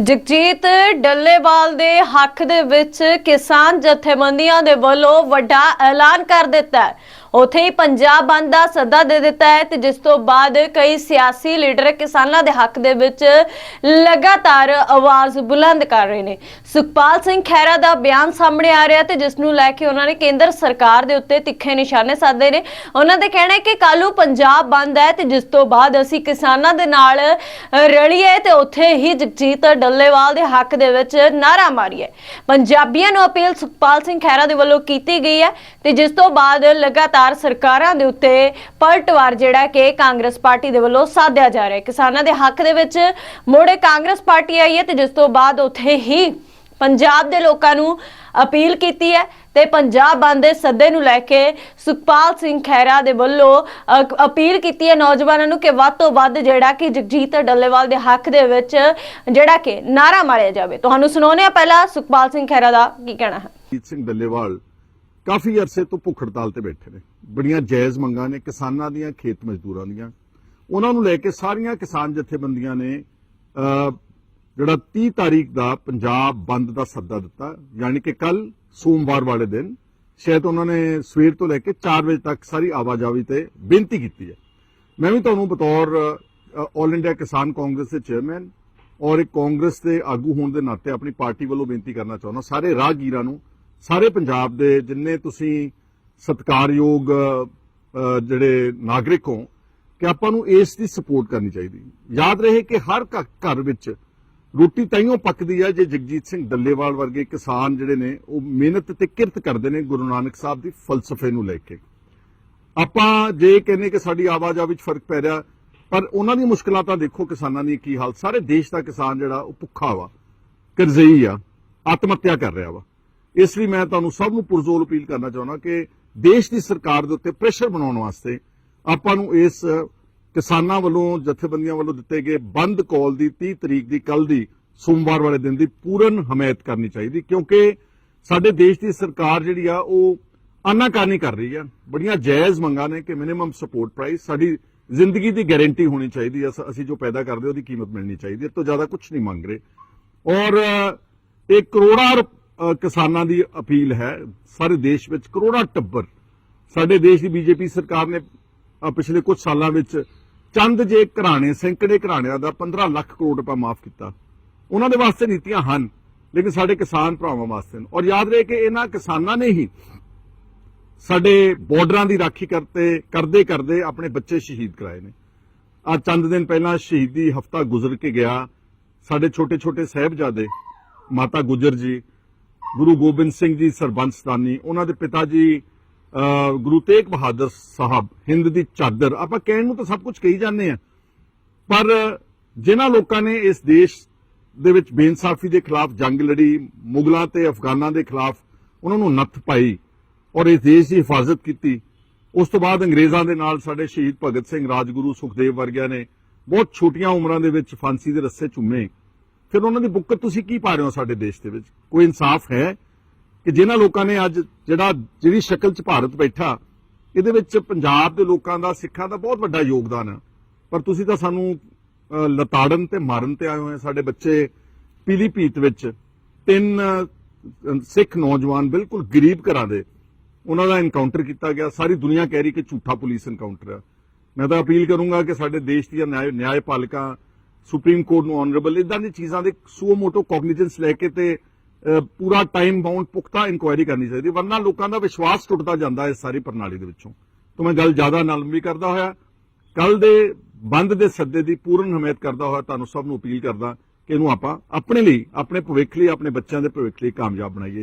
ਜਗਜੀਤ ਡੱਲੇਵਾਲ ਦੇ ਹੱਕ ਦੇ ਵਿੱਚ ਕਿਸਾਨ ਜਥੇਬੰਦੀਆਂ ਦੇ ਵੱਲੋਂ ਵੱਡਾ ਐਲਾਨ ਕਰ ਦਿੱਤਾ ਹੈ। ਉੱਥੇ ਹੀ ਪੰਜਾਬ ਬੰਦ ਦਾ ਸੱਦਾ ਦੇ ਦਿੱਤਾ ਹੈ ਤੇ ਜਿਸ ਤੋਂ ਬਾਅਦ ਕਈ ਸਿਆਸੀ ਲੀਡਰ ਕਿਸਾਨਾਂ ਦੇ ਹੱਕ ਦੇ ਵਿੱਚ ਲਗਾਤਾਰ ਆਵਾਜ਼ ਬੁਲੰਦ ਕਰ ਰਹੇ ਨੇ। ਸੁਖਪਾਲ ਸਿੰਘ ਖਹਿਰਾ ਦਾ ਬਿਆਨ ਸਾਹਮਣੇ ਆ ਰਿਹਾ ਤੇ ਜਿਸ ਨੂੰ ਲੈ ਕੇ ਉਹਨਾਂ ਨੇ ਕੇਂਦਰ ਸਰਕਾਰ ਦੇ ਉੱਤੇ ਤਿੱਖੇ ਨਿਸ਼ਾਨੇ ਸਾਧੇ ਨੇ। ਉਹਨਾਂ ਦੇ ਕਹਿਣਾ ਹੈ ਕਿ ਕੱਲ੍ਹ ਪੰਜਾਬ ਬੰਦ ਹੈ ਤੇ ਜਿਸ ਤੋਂ ਬਾਅਦ ਅਸੀਂ ਕਿਸਾਨਾਂ ਦੇ ਨਾਲ ਰਲੀਏ ਤੇ ਉੱਥੇ ਹੀ ਜਗਜੀਤ ਡੱਲੇਵਾਲ ਦੇ ਹੱਕ ਦੇ ਵਿੱਚ ਨਾਰਾ ਮਾਰੀਏ। ਪੰਜਾਬੀਆਂ ਨੂੰ ਅਪੀਲ ਸੁਖਪਾਲ ਸਿੰਘ ਖਹਿਰਾ ਦੇ ਵੱਲੋਂ ਕੀਤੀ ਗਈ ਹੈ ਤੇ ਜਿਸ ਤੋਂ ਬਾਅਦ ਲਗਾਤਾਰ ਸਰਕਾਰਾਂ ਦੇ ਉੱਤੇ ਪਲਟਵਾਰ ਜਿਹੜਾ ਕਿ ਕਾਂਗਰਸ ਪਾਰਟੀ ਦੇ ਵੱਲੋਂ ਸਾਧਿਆ ਜਾ ਰਿਹਾ ਹੈ। ਕਿਸਾਨਾਂ ਦੇ ਹੱਕ ਦੇ ਵਿੱਚ ਮੋੜੇ ਕਾਂਗਰਸ ਪਾਰਟੀ ਆਈ ਹੈ ਤੇ ਜਿਸ ਤੋਂ ਬਾਅਦ ਉੱਥੇ ਹੀ ਪੰਜਾਬ ਦੇ ਲੋਕਾਂ ਨੂੰ ਅਪੀਲ ਕੀਤੀ ਹੈ ਤੇ ਪੰਜਾਬ ਬੰਦ ਦੇ ਸੱਦੇ ਨੂੰ ਲੈ ਕੇ ਸੁਖਪਾਲ ਸਿੰਘ ਖਹਿਰਾ ਦੇ ਵੱਲੋਂ ਅ- ਅਪੀਲ ਕੀਤੀ ਹੈ ਨੌਜਵਾਨਾਂ ਨੂੰ ਕਿ ਵੱਧ ਤੋਂ ਵੱਧ ਜਿਹੜਾ ਕਿ ਜਗਜੀਤ ਡੱਲੇਵਾਲ ਦੇ ਹੱਕ ਦੇ ਵਿੱਚ ਜਿਹੜਾ ਕਿ ਨਾਰਾ ਮਾਰਿਆ ਜਾਵੇ। ਤੁਹਾਨੂੰ ਸੁਣਾਉਂਦੇ ਆ ਪਹਿਲਾਂ ਸੁਖਪਾਲ ਸਿੰਘ ਖਹਿਰਾ ਦਾ ਕੀ ਕਹਿਣਾ ਹੈ। ਜੀਤ ਸਿੰਘ ਡੱਲੇਵਾਲ ਕਾਫੀ ਅਰਸੇ ਤੋਂ ਭੁੱਖ ਹੜਤਾਲ ਤੇ ਬੈਠੇ ਨੇ। ਬੜੀਆਂ ਜਾਇਜ਼ ਮੰਗਾਂ ਨੇ, ਕਿਸਾਨਾਂ ਦੀਆਂ, ਖੇਤ ਮਜ਼ਦੂਰਾਂ ਦੀਆਂ। ਉਹਨਾਂ ਨੂੰ ਲੈ ਕੇ ਸਾਰੀਆਂ ਕਿਸਾਨ ਜਥੇਬੰਦੀਆਂ ਨੇ ਜਿਹੜਾ 30 ਤਾਰੀਖ ਦਾ ਪੰਜਾਬ ਬੰਦ ਦਾ ਸੱਦਾ ਦਿੱਤਾ। ਯਾਨੀ ਕਿ ਕੱਲ ਸੋਮਵਾਰ ਵਾਲੇ ਦਿਨ, ਸ਼ਾਇਦ ਉਹਨਾਂ ਨੇ ਸਵੇਰ ਤੋਂ ਲੈ ਕੇ 4 ਵਜੇ ਤੱਕ ਸਾਰੀ ਆਵਾਜਾਈ ਤੇ ਬੇਨਤੀ ਕੀਤੀ ਹੈ। ਮੈਂ ਵੀ ਤੁਹਾਨੂੰ ਬਤੌਰ ਆਲ ਇੰਡੀਆ ਕਿਸਾਨ ਕਾਂਗਰਸ ਦੇ ਚੇਅਰਮੈਨ ਔਰ ਇੱਕ ਕਾਂਗਰਸ ਦੇ ਆਗੂ ਹੋਣ ਦੇ ਨਾਤੇ ਆਪਣੀ ਪਾਰਟੀ ਵੱਲੋਂ ਬੇਨਤੀ ਕਰਨਾ ਚਾਹੁੰਦਾ। ਸਾਰੇ ਰਾਹਗੀਰਾਂ ਨੂੰ ਸਾਰੇ ਪੰਜਾਬ ਦੇ ਜਿੰਨੇ ਤੁਸੀਂ ਸਤਿਕਾਰਯੋਗ ਜਿਹੜੇ ਨਾਗਰਿਕ ਹੋ, ਕਿ ਆਪਾਂ ਨੂੰ ਇਸ ਦੀ ਸਪੋਰਟ ਕਰਨੀ ਚਾਹੀਦੀ। ਯਾਦ ਰਹੇ ਕਿ ਹਰ ਘਰ ਵਿੱਚ ਰੋਟੀ ਤਾਈਓ ਪੱਕਦੀ ਹੈ ਜੇ ਜਗਜੀਤ ਸਿੰਘ ਡੱਲੇਵਾਲ ਵਰਗੇ ਕਿਸਾਨ ਜਿਹੜੇ ਨੇ, ਉਹ ਮਿਹਨਤ ਤੇ ਕਿਰਤ ਕਰਦੇ ਨੇ ਗੁਰੂ ਨਾਨਕ ਸਾਹਿਬ ਦੀ ਫਲਸਫੇ ਨੂੰ ਲੈ ਕੇ। ਆਪਾਂ ਜੇ ਕਹਿੰਦੇ ਕਿ ਸਾਡੀ ਆਵਾਜਾਈ ਵਿੱਚ ਫ਼ਰਕ ਪੈ ਰਿਹਾ, ਪਰ ਉਹਨਾਂ ਦੀ ਮੁਸ਼ਕਲਾਂ ਤਾਂ ਦੇਖੋ ਕਿਸਾਨਾਂ ਦੀ ਕੀ ਹਾਲ। ਸਾਰੇ ਦੇਸ਼ ਦਾ ਕਿਸਾਨ ਜਿਹੜਾ, ਉਹ ਭੁੱਖਾ ਵਾ, ਕਰਜ਼ਈ ਆ ਆਤਮ ਹੱਤਿਆ ਕਰ ਰਿਹਾ ਵਾ। ਇਸ ਲਈ ਮੈਂ ਤੁਹਾਨੂੰ ਸਭ ਨੂੰ ਪੁਰਜ਼ੋਰ ਅਪੀਲ ਕਰਨਾ ਚਾਹੁੰਦਾ ਕਿ ਦੇਸ਼ ਦੀ ਸਰਕਾਰ ਦੇ ਉੱਤੇ ਪ੍ਰੈਸ਼ਰ ਬਣਾਉਣ ਵਾਸਤੇ ਆਪਾਂ ਨੂੰ ਇਸ ਕਿਸਾਨਾਂ ਵੱਲੋਂ, ਜਥੇਬੰਦੀਆਂ ਵੱਲੋਂ ਦਿੱਤੇ ਗਏ ਬੰਦ ਕਾਲ ਦੀ 30 ਤਰੀਕ ਦੀ ਕੱਲ ਦੀ, ਸੋਮਵਾਰ ਵਾਲੇ ਦਿਨ ਦੀ ਪੂਰਨ ਹਮਾਇਤ ਕਰਨੀ ਚਾਹੀਦੀ, ਕਿਉਂਕਿ ਸਾਡੇ ਦੇਸ਼ ਦੀ ਸਰਕਾਰ ਜਿਹੜੀ ਆ, ਉਹ ਆਨਾਕਾਨੀ ਕਰ ਰਹੀ ਆ। ਬੜੀਆਂ ਜਾਇਜ਼ ਮੰਗਾਂ ਨੇ ਕਿ ਮਿਨੀਮਮ ਸਪੋਰਟ ਪ੍ਰਾਈਸ ਸਾਡੀ ਜ਼ਿੰਦਗੀ ਦੀ ਗਾਰੰਟੀ ਹੋਣੀ ਚਾਹੀਦੀ ਆ। ਅਸੀਂ ਜੋ ਪੈਦਾ ਕਰਦੇ ਉਹਦੀ ਕੀਮਤ ਮਿਲਣੀ ਚਾਹੀਦੀ ਹੈ ਇਸ ਤੋਂ ਜ਼ਿਆਦਾ ਕੁਝ ਨਹੀਂ ਮੰਗ ਰਹੇ। ਔਰ ਇਹ ਕਰੋੜਾਂ ਕਿਸਾਨਾਂ ਦੀ ਅਪੀਲ ਹੈ, ਸਾਰੇ ਦੇਸ਼ ਵਿੱਚ ਕਰੋੜਾਂ ਟੱਬਰ, ਸਾਡੇ ਦੇਸ਼ ਦੀ ਬੀਜੇਪੀ ਸਰਕਾਰ ਨੇ ਪਿਛਲੇ ਕੁਝ ਸਾਲਾਂ ਵਿੱਚ ਚੰਦ ਜੇ ਘਰਾਣੇ, ਸੈਂਕੜੇ ਘਰਾਣਿਆਂ ਦਾ 15 ਲੱਖ ਕਰੋੜ ਰੁਪਏ ਮਾਫ ਕੀਤਾ ਉਹਨਾਂ ਦੇ ਵਾਸਤੇ ਨੀਤੀਆਂ ਹਨ, ਲੇਕਿਨ ਸਾਡੇ ਕਿਸਾਨ ਭਰਾਵਾਂ ਵਾਸਤੇ ਨਹੀਂ। ਔਰ ਯਾਦ ਰਹੇ ਕਿ ਇਹਨਾਂ ਕਿਸਾਨਾਂ ਨੇ ਹੀ ਸਾਡੇ ਬਾਰਡਰਾਂ ਦੀ ਰਾਖੀ ਕਰਤੇ, ਕਰਦੇ ਕਰਦੇ ਆਪਣੇ ਬੱਚੇ ਸ਼ਹੀਦ ਕਰਾਏ ਨੇ ਆ ਚੰਦ ਦਿਨ ਪਹਿਲਾਂ ਸ਼ਹੀਦੀ ਹਫਤਾ ਗੁਜ਼ਰ ਕੇ ਗਿਆ, ਸਾਡੇ ਛੋਟੇ ਛੋਟੇ ਸਾਹਿਬਜ਼ਾਦੇ ਮਾਤਾ ਗੁਜਰ ਜੀ ਗੁਰੂ ਗੋਬਿੰਦ ਸਿੰਘ ਜੀ ਸਰਬੰਸਤਾਨੀ ਉਹਨਾਂ ਦੇ ਪਿਤਾ ਜੀ ਗੁਰੂ ਤੇਗ ਬਹਾਦਰ ਸਾਹਿਬ, ਹਿੰਦ ਦੀ ਚਾਦਰ। ਆਪਾਂ ਕਹਿਣ ਨੂੰ ਤਾਂ ਸਭ ਕੁਝ ਕਹੀ ਜਾਂਦੇ ਆ ਪਰ ਜਿਨ੍ਹਾਂ ਲੋਕਾਂ ਨੇ ਇਸ ਦੇਸ਼ ਦੇ ਵਿੱਚ ਬੇਇਨਸਾਫੀ ਦੇ ਖਿਲਾਫ ਜੰਗ ਲੜੀ, ਮੁਗਲਾਂ ਤੇ ਅਫਗਾਨਾਂ ਦੇ ਖਿਲਾਫ ਉਹਨਾਂ ਨੂੰ ਨੱਥ ਪਾਈ ਔਰ ਇਸ ਦੇਸ਼ ਦੀ ਹਿਫਾਜ਼ਤ ਕੀਤੀ, ਉਸ ਤੋਂ ਬਾਅਦ ਅੰਗਰੇਜ਼ਾਂ ਦੇ ਨਾਲ ਸਾਡੇ ਸ਼ਹੀਦ ਭਗਤ ਸਿੰਘ ਰਾਜਗੁਰੂ ਸੁਖਦੇਵ ਵਰਗਿਆਂ ਨੇ ਬਹੁਤ ਛੋਟੀਆਂ ਉਮਰਾਂ ਦੇ ਵਿੱਚ ਫਾਂਸੀ ਦੇ ਰੱਸੇ ਚੁੰਮੇ ਫਿਰ ਉਹਨਾਂ ਦੀ ਬੁੱਕਤ ਤੁਸੀਂ ਕੀ ਪਾ ਰਹੇ ਹੋ ਸਾਡੇ ਦੇਸ਼ ਦੇ ਵਿੱਚ? ਕੋਈ ਇਨਸਾਫ ਹੈ ਕਿ ਜਿਨ੍ਹਾਂ ਲੋਕਾਂ ਨੇ ਅੱਜ ਜਿਹੜਾ, ਜਿਹੜੀ ਸ਼ਕਲ 'ਚ ਭਾਰਤ ਬੈਠਾ, ਇਹਦੇ ਵਿੱਚ ਪੰਜਾਬ ਦੇ ਲੋਕਾਂ ਦਾ, ਸਿੱਖਾਂ ਦਾ ਬਹੁਤ ਵੱਡਾ ਯੋਗਦਾਨ ਹੈ ਪਰ ਤੁਸੀਂ ਤਾਂ ਸਾਨੂੰ ਲਤਾੜਨ ਤੇ ਮਾਰਨ ਤੇ ਆਏ ਹੋਏ ਹੋ। ਸਾਡੇ ਬੱਚੇ ਪੀਲੀਭੀਤ ਵਿੱਚ। ਤਿੰਨ ਸਿੱਖ ਨੌਜਵਾਨ ਬਿਲਕੁਲ ਗਰੀਬ ਘਰਾਂ ਦੇ ਉਹਨਾਂ ਦਾ ਐਨਕਾਊਂਟਰ ਕੀਤਾ ਗਿਆ। ਸਾਰੀ ਦੁਨੀਆ ਕਹਿ ਰਹੀ ਕਿ ਝੂਠਾ ਪੁਲਿਸ ਐਨਕਾਊਂਟਰ ਹੈ ਮੈਂ ਤਾਂ ਅਪੀਲ ਕਰੂੰਗਾ ਕਿ ਸਾਡੇ ਦੇਸ਼ ਦੀਆਂ ਨਿਆਂ ਨਿਆਂਪਾਲਿਕਾਂ ਸੁਪਰੀਮ ਕੋਰਟ ਨੂੰ ਆਨਰੇਬਲ ਇਦਾਂ ਦੀ ਚੀਜ਼ਾਂ ਦੇ ਸੂਓ ਮੋਟੋ ਕੋਗਨੀਜੈਂਸ ਲੈ ਕੇ ਤੇ ਪੂਰਾ ਟਾਈਮ ਬਾਉਂਡ ਪੁਖਤਾ ਇਨਕੁਆਇਰੀ ਕਰਨੀ ਚਾਹੀਦੀ, ਵਰਨਾ ਲੋਕਾਂ ਦਾ ਵਿਸ਼ਵਾਸ ਟੁੱਟਦਾ ਜਾਂਦਾ ਹੈ ਇਸ ਸਾਰੀ ਪ੍ਰਣਾਲੀ ਦੇ ਵਿੱਚੋਂ। ਤੋਂ ਮੈਂ ਗੱਲ ਜ਼ਿਆਦਾ ਨਾਲ ਵੀ ਕਰਦਾ ਹੋਇਆ। ਕੱਲ ਦੇ ਬੰਦ ਦੇ ਸੱਦੇ ਦੀ ਪੂਰਨ ਹਮਾਇਤ ਕਰਦਾ ਹੋਇਆ, ਤੁਹਾਨੂੰ ਸਭ ਨੂੰ ਅਪੀਲ ਕਰਦਾ ਕਿ ਇਹਨੂੰ ਆਪਾਂ ਆਪਣੇ ਲਈ, ਆਪਣੇ ਭਵਿੱਖ ਲਈ, ਆਪਣੇ ਬੱਚਿਆਂ ਦੇ ਭਵਿੱਖ ਲਈ ਕਾਮਯਾਬ ਬਣਾਈਏ।